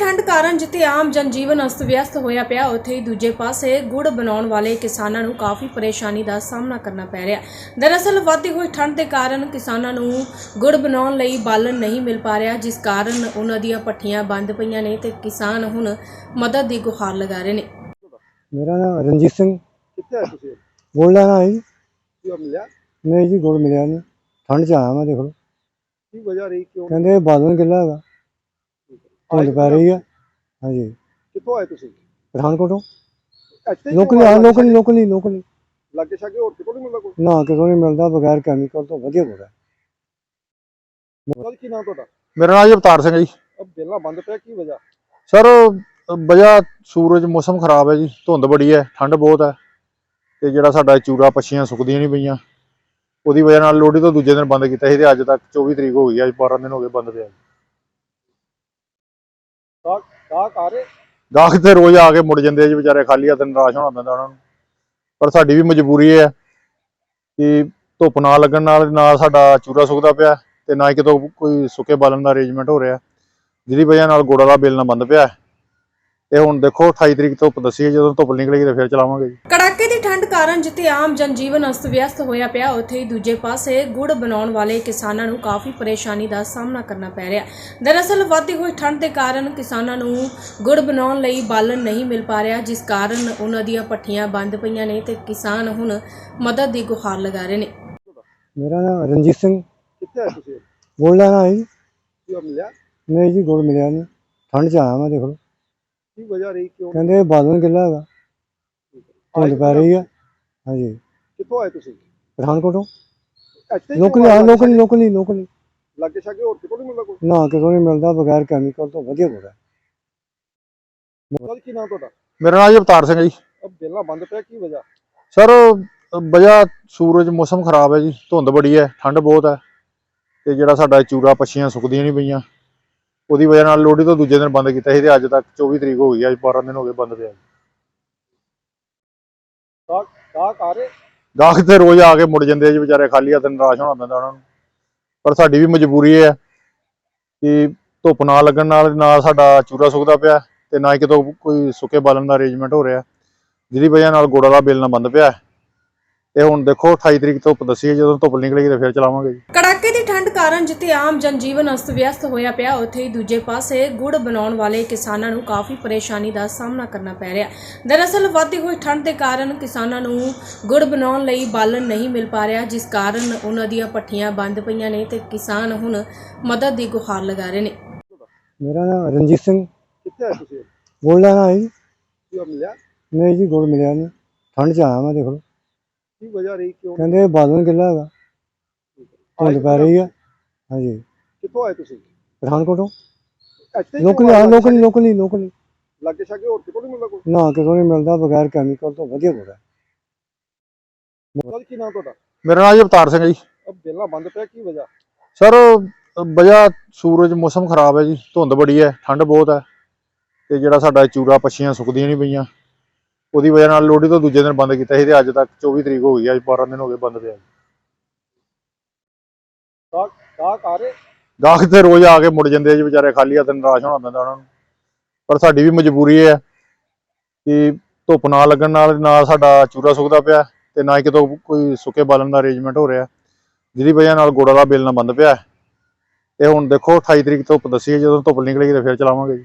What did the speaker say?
ਠੰਡ ਕਾਰਨ ਜਿੱਥੇ ਆਮ ਜਨਜੀਵਨ ਅਸਤ-ਵਿਅਸਤ ਹੋਇਆ ਪਿਆ ਉੱਥੇ ਹੀ ਦੂਜੇ ਪਾਸੇ ਗੁੜ ਬਣਾਉਣ ਵਾਲੇ ਕਿਸਾਨਾਂ ਨੂੰ ਕਾਫੀ ਪਰੇਸ਼ਾਨੀ ਦਾ ਸਾਹਮਣਾ ਕਰਨਾ ਪੈ ਰਿਹਾ। ਦਰਅਸਲ ਵੱਧਦੀ ਹੋਈ ਠੰਡ ਦੇ ਕਾਰਨ ਕਿਸਾਨਾਂ ਨੂੰ ਗੁੜ ਬਣਾਉਣ ਲਈ ਬਾਲਣ ਨਹੀਂ ਮਿਲ ਪਾ ਰਿਹਾ ਜਿਸ ਕਾਰਨ ਉਹਨਾਂ ਦੀਆਂ ਪੱਠੀਆਂ ਬੰਦ ਪਈਆਂ ਨੇ ਤੇ ਕਿਸਾਨ ਹੁਣ ਮਦਦ ਦੀ ਗੁਹਾਰ ਲਗਾ ਰਹੇ ਨੇ। ਮੇਰਾ ਨਾਮ ਰਣਜੀਤ ਸਿੰਘ। ਕਿੱਥੇ ਆਏ ਤੁਸੀਂ? ਗੁੜ ਲੈਣਾ ਜੀ। ਕੀ ਮਿਲਿਆ? ਨਹੀਂ ਜੀ ਗੁੜ ਮਿਲਿਆ ਨਹੀਂ ਠੰਡ ਚ ਆਇਆ ਮੈਂ ਦੇਖ। ਲਓ ਕੀ ਵਜ੍ਹਾ ਰਹੀ ਕਿਉਂ? ਕਹਿੰਦੇ ਬਾਦਲ ਗਿੱਲਾ ਹੈਗਾ। ਧੁੰਦ ਪੈ ਰਹੀ ਹੈ ਹਾਂਜੀ। ਕਿੱਥੋਂ ਆਏ ਤੁਸੀਂ? ਪਠਾਨਕੋਟੋਂ। ਇੱਥੇ ਹੀ ਲੋਕਲੀ ਆ ਲੋਕਲੀ ਲੋਕਲੀ ਲੋਕਲੀ ਲੱਗੇ ਛਾਗੇ ਹੋਰ ਕਿਤੋਂ ਨਹੀਂ ਮਿਲਦਾ ਕੋਈ? ਨਾ ਕਿਤੋਂ ਨਹੀਂ ਮਿਲਦਾ ਬਗੈਰ ਕੈਮੀਕਲ ਤੋਂ ਵਧੀਆ ਗੁੜ ਹੈ ਉਹਦਾ ਕੀ ਨਾਮ ਤੁਹਾਡਾ? ਮੇਰਾ ਨਾਮ ਜੀ ਅਵਤਾਰ ਸਿੰਘ ਜੀ। ਅਬ ਬੇਲਾ ਬੰਦ ਪਿਆ ਕੀ ਵਜ੍ਹਾ? ਸਰ ਵਜ੍ਹਾ ਸੂਰਜ ਮੌਸਮ ਖਰਾਬ ਹੈ ਜੀ ਧੁੰਦ ਬੜੀ ਹੈ ਠੰਡ ਬਹੁਤ ਹੈ। ਤੇ ਜਿਹੜਾ ਸਾਡਾ ਚੂਰਾ ਪੱਛੀਆਂ ਸੁੱਕਦੀਆਂ ਨਹੀਂ ਪਈਆਂ। ਉਹਦੀ ਵਜ੍ਹਾ ਨਾਲ ਲੋਹੜੀ ਤੋਂ ਦੂਜੇ ਦਿਨ ਬੰਦ ਕੀਤਾ ਸੀ ਤੇ ਅੱਜ ਤੱਕ 24 ਤਰੀਕ ਹੋ ਗਈ ਅੱਜ 12 ਦਿਨ ਹੋ ਗਏ ਬੰਦ ਪਿਆ ਗਾਹਕ ਆ ਰਹੇ? ਗਾਹਕ ਤੇ ਰੋਜ਼ ਆ ਕੇ ਮੁੜ ਜਾਂਦੇ ਆ ਜੀ ਵਿਚਾਰੇ ਖਾਲੀ ਹੱਥ ਨਿਰਾਸ਼ ਹੋਣਾ ਪੈਂਦਾ ਉਹਨਾਂ ਨੂੰ। ਪਰ ਸਾਡੀ ਵੀ ਮਜਬੂਰੀ ਹੈ ਕਿ ਧੁੱਪ ਨਾ ਲੱਗਣ ਨਾਲ ਨਾ ਸਾਡਾ ਚੂਰਾ ਸੁੱਕਦਾ ਪਿਆ ਤੇ ਨਾ ਹੀ ਕਿਤੋਂ ਕੋਈ ਸੁੱਕੇ ਬਾਲਣ ਦਾ ਅਰੇਂਜਮੈਂਟ ਹੋ ਰਿਹਾ। ਜਿਹਦੀ ਵਜ੍ਹਾ ਨਾਲ ਗੋੜਾ ਦਾ ਬਿੱਲ ਨਾ ਬੰਦ ਪਿਆ। ਤੇ ਹੁਣ ਦੇਖੋ 28 ਤਰੀਕ ਧੁੱਪ ਦੱਸੀ ਹੈ ਜਦੋਂ ਧੁੱਪ ਨਿਕਲੇਗੀ ਤਾਂ ਫਿਰ ਚਲਾਵਾਂਗੇ ਜੀ। ਕਾਰਨ ਜਿੱਥੇ ਆਮ ਜਨਜੀਵਨ ਅਸਤ-ਵਿਅਸਤ ਹੋਇਆ ਪਿਆ ਉੱਥੇ ਹੀ ਦੂਜੇ ਪਾਸੇ ਗੁੜ ਬਣਾਉਣ ਵਾਲੇ ਕਿਸਾਨਾਂ ਨੂੰ ਕਾਫੀ ਪਰੇਸ਼ਾਨੀ ਦਾ ਸਾਹਮਣਾ ਕਰਨਾ ਪੈ ਰਿਹਾ। ਦਰਅਸਲ ਵੱਧਦੀ ਹੋਈ ਠੰਡ ਦੇ ਕਾਰਨ ਕਿਸਾਨਾਂ ਨੂੰ ਗੁੜ ਬਣਾਉਣ ਲਈ ਬਾਲਣ ਨਹੀਂ ਮਿਲ ਪਾ ਰਿਹਾ ਜਿਸ ਕਾਰਨ ਉਹਨਾਂ ਦੀਆਂ ਪੱਠੀਆਂ ਬੰਦ ਪਈਆਂ ਨੇ ਤੇ ਕਿਸਾਨ ਹੁਣ ਮਦਦ ਦੀ ਗੁਹਾਰ ਲਗਾ ਰਹੇ ਨੇ। ਮੇਰਾ ਨਾਮ ਰਣਜੀਤ ਸਿੰਘ। ਕਿੱਥੇ ਆਏ ਤੁਸੀਂ? ਗੁੜ ਲੈਣਾ ਹੈ ਜੀ। ਕੀ ਮਿਲਿਆ? ਨਹੀਂ ਜੀ ਗੁੜ ਮਿਲਿਆ ਨਹੀਂ। ਠੰਡ ਚ ਆਇਆ ਮੈਂ ਦੇਖ। ਲਓ ਕੀ ਵਜ੍ਹਾ ਰਹੀ ਕਿਉਂ? ਕਹਿੰਦੇ ਬਾਦਲ ਗਿੱਲਾ ਹੈਗਾ। ਧੁੰਦ ਪੈ ਰਹੀ ਹੈ। ਹਾਂਜੀ। ਕਿੱਥੋਂ ਆਏ ਤੁਸੀਂ? ਪਠਾਨਕੋਟੋਂ। ਇੱਥੇ ਹੀ ਲੋਕਲੀ ਆ ਲੋਕਲੀ ਲੋਕਲੀ ਲੋਕਲੀ ਲੱਗੇ ਛਾਗੇ ਹੋਰ ਕਿਤੋਂ ਨਹੀਂ ਮਿਲਦਾ ਕੋਈ? ਨਾ ਕਿਤੋਂ ਨਹੀਂ ਮਿਲਦਾ ਬਗੈਰ ਕੈਮੀਕਲ ਤੋਂ ਵਧੀਆ ਗੁੜ ਹੈ ਕੀ ਨਾਮ ਤੁਹਾਡਾ? ਮੇਰਾ ਨਾਮ ਜੀ ਅਵਤਾਰ ਸਿੰਘ ਹੈ ਜੀ। ਅਬ ਬੇਲਾ ਬੰਦ ਪਿਆ ਕੀ ਵਜ੍ਹਾ? ਸਰ ਵਜ੍ਹਾ ਸੂਰਜ ਮੌਸਮ ਖਰਾਬ ਹੈ ਜੀ। ਧੁੰਦ ਬੜੀ ਹੈ ਠੰਡ ਬਹੁਤ ਹੈ। ਤੇ ਜਿਹੜਾ ਸਾਡਾ ਚੂਰਾ ਪੱਛੀਆਂ ਸੁੱਕਦੀਆਂ ਨਹੀਂ ਪਈਆਂ। ਉਹਦੀ ਵਜ੍ਹਾ ਨਾਲ ਲੋਹੜੀ ਤੋਂ ਦੂਜੇ ਦਿਨ ਬੰਦ ਕੀਤਾ ਸੀ ਤੇ ਅੱਜ ਤੱਕ 24 ਤਰੀਕ ਹੋ ਗਈ ਹੈ ਅੱਜ 12 ਦਿਨ ਹੋ ਗਏ ਬੰਦ ਪਿਆ ਗਾਹਕ ਆ ਰਹੇ? ਗਾਹਕ ਤੇ ਰੋਜ਼ ਆ ਕੇ ਮੁੜ ਜਾਂਦੇ ਆ ਜੀ, ਵਿਚਾਰੇ ਖਾਲੀ ਹੱਥ ਨਿਰਾਸ਼ ਹੋਣਾ ਪੈਂਦਾ ਉਹਨਾਂ ਨੂੰ। ਪਰ ਸਾਡੀ ਵੀ ਮਜਬੂਰੀ ਹੈ ਕਿ ਧੁੱਪ ਨਾ ਲੱਗਣ ਨਾਲ ਨਾ ਸਾਡਾ ਚੂਰਾ ਸੁੱਕਦਾ ਪਿਆ ਤੇ ਨਾ ਹੀ ਕਿਤੋਂ ਕੋਈ ਸੁੱਕੇ ਬਾਲਣ ਦਾ ਅਰੇਂਜਮੈਂਟ ਹੋ ਰਿਹਾ। ਜਿਹਦੀ ਵਜ੍ਹਾ ਨਾਲ ਗੋੜਾ ਦਾ ਬੇਲਣਾ ਬੰਦ ਪਿਆ ਤੇ ਹੁਣ ਦੇਖੋ 28 ਤਰੀਕ ਧੁੱਪ ਦੱਸੀ ਹੈ ਜਦੋਂ ਧੁੱਪ ਨਿਕਲੇਗੀ ਤਾਂ ਫਿਰ ਚਲਾਵਾਂਗੇ ਜੀ। ਕੜਾਕੇ ਦੀ ਠੰਡ ਕਾਰਨ ਜਿੱਥੇ ਆਮ ਜਨਜੀਵਨ ਅਸਤ-ਵਿਅਸਤ ਹੋਇਆ ਪਿਆ ਉੱਥੇ ਹੀ ਦੂਜੇ ਪਾਸੇ ਗੁੜ ਬਣਾਉਣ ਵਾਲੇ ਕਿਸਾਨਾਂ ਨੂੰ ਕਾਫੀ ਪਰੇਸ਼ਾਨੀ ਦਾ ਸਾਹਮਣਾ ਕਰਨਾ ਪੈ ਰਿਹਾ। ਦਰਅਸਲ ਵੱਧਦੀ ਹੋਈ ਠੰਡ ਦੇ ਕਾਰਨ ਕਿਸਾਨਾਂ ਨੂੰ ਗੁੜ ਬਣਾਉਣ ਲਈ ਬਾਲਣ ਨਹੀਂ ਮਿਲ ਪਾ ਰਿਹਾ ਜਿਸ ਕਾਰਨ ਉਹਨਾਂ ਦੀਆਂ ਪੱਠੀਆਂ ਬੰਦ ਪਈਆਂ ਨੇ ਤੇ ਕਿਸਾਨ ਹੁਣ ਮਦਦ ਦੀ ਗੁਹਾਰ ਲਗਾ ਰਹੇ ਨੇ। ਮੇਰਾ ਨਾਮ ਰਣਜੀਤ ਸਿੰਘ। ਕਿੱਥੇ ਆਏ ਤੁਸੀਂ? ਗੁੜ ਲੈਣਾ ਹੈ ਜੀ। ਕੀ ਮਿਲਿਆ? ਨਹੀਂ ਜੀ ਗੁੜ ਮਿਲਿਆ ਨਹੀਂ ਠੰਡ ਚ ਆਇਆ ਮੈਂ ਦੇਖ। ਲਓ ਕੀ ਵਜ੍ਹਾ ਰਹੀ? ਕਿਉਂ ਕਹਿੰਦੇ ਬਾਦਲ ਗਿੱਲਾ ਹੈਗਾ। ਧੁੰਦ ਪੈ ਰਹੀ ਹੈ ਹਾਂਜੀ। ਕਿੱਥੋਂ ਆਏ ਤੁਸੀਂ? ਪਠਾਨਕੋਟੋਂ। ਇੱਥੇ ਹੀ ਲੋਕਲੀ ਆ ਲੋਕਲੀ ਲੋਕਲੀ ਲੋਕਲੀ ਲੱਗੇ ਛਾਗੇ ਹੋਰ ਕਿਤੋਂ ਨਹੀਂ ਮਿਲਦਾ ਕੋਈ? ਨਾ ਕਿਤੋਂ ਨਹੀਂ ਮਿਲਦਾ ਬਗੈਰ ਕੈਮੀਕਲ ਤੋਂ ਵਧੀਆ ਗੁੜ ਹੈ ਉਹਦਾ ਕੀ ਨਾਮ ਤੁਹਾਡਾ? ਮੇਰਾ ਨਾਮ ਜੀ ਅਵਤਾਰ ਸਿੰਘ ਹੈ ਜੀ। ਅਬ ਬੇਲਾ ਬੰਦ ਪਿਆ ਕੀ ਵਜ੍ਹਾ? ਸਰ ਵਜ੍ਹਾ ਸੂਰਜ ਮੌਸਮ ਖਰਾਬ ਹੈ ਜੀ। ਧੁੰਦ ਬੜੀ ਹੈ ਠੰਡ ਬਹੁਤ ਹੈ। ਤੇ ਜਿਹੜਾ ਸਾਡਾ ਚੂਰਾ ਪੱਛੀਆਂ ਸੁੱਕਦੀਆਂ ਨਹੀਂ ਪਈਆਂ। ਉਹਦੀ ਵਜ੍ਹਾ ਨਾਲ ਲੋਹੜੀ ਤੋਂ ਦੂਜੇ ਦਿਨ ਬੰਦ ਕੀਤਾ ਸੀ ਤੇ ਅੱਜ ਤੱਕ 24 ਤਰੀਕ ਹੋ ਗਈ ਅੱਜ 12 ਦਿਨ ਹੋ ਗਏ ਬੰਦ ਪਿਆ। ਗਾਹਕ ਆ ਰਹੇ? ਗਾਹਕ ਤੇ ਰੋਜ਼ ਆ ਕੇ ਮੁੜ ਜਾਂਦੇ ਆ ਜੀ ਵਿਚਾਰੇ ਖਾਲੀ ਹੱਥ ਨਿਰਾਸ਼ ਹੋਣਾ ਪੈਂਦਾ ਉਹਨਾਂ ਨੂੰ। ਪਰ ਸਾਡੀ ਵੀ ਮਜਬੂਰੀ ਹੈ ਕਿ ਧੁੱਪ ਨਾ ਲੱਗਣ ਨਾਲ ਨਾ ਸਾਡਾ ਚੂਰਾ ਸੁੱਕਦਾ ਪਿਆ ਤੇ ਨਾ ਕਿਤੋਂ ਕੋਈ ਸੁੱਕੇ ਬਾਲਣ ਦਾ ਅਰੇਂਜਮੈਂਟ ਹੋ ਰਿਹਾ। ਜਿਹਦੀ ਵਜ੍ਹਾ ਨਾਲ ਗੋੜਾ ਦਾ ਬਿੱਲ ਨਾ ਬੰਦ ਪਿਆ। ਤੇ ਹੁਣ ਦੇਖੋ 28 ਤਰੀਕ ਧੁੱਪ ਦੱਸੀ ਹੈ ਜਦੋਂ ਧੁੱਪ ਨਿਕਲੇਗੀ ਤਾਂ ਫਿਰ ਚਲਾਵਾਂਗੇ ਜੀ।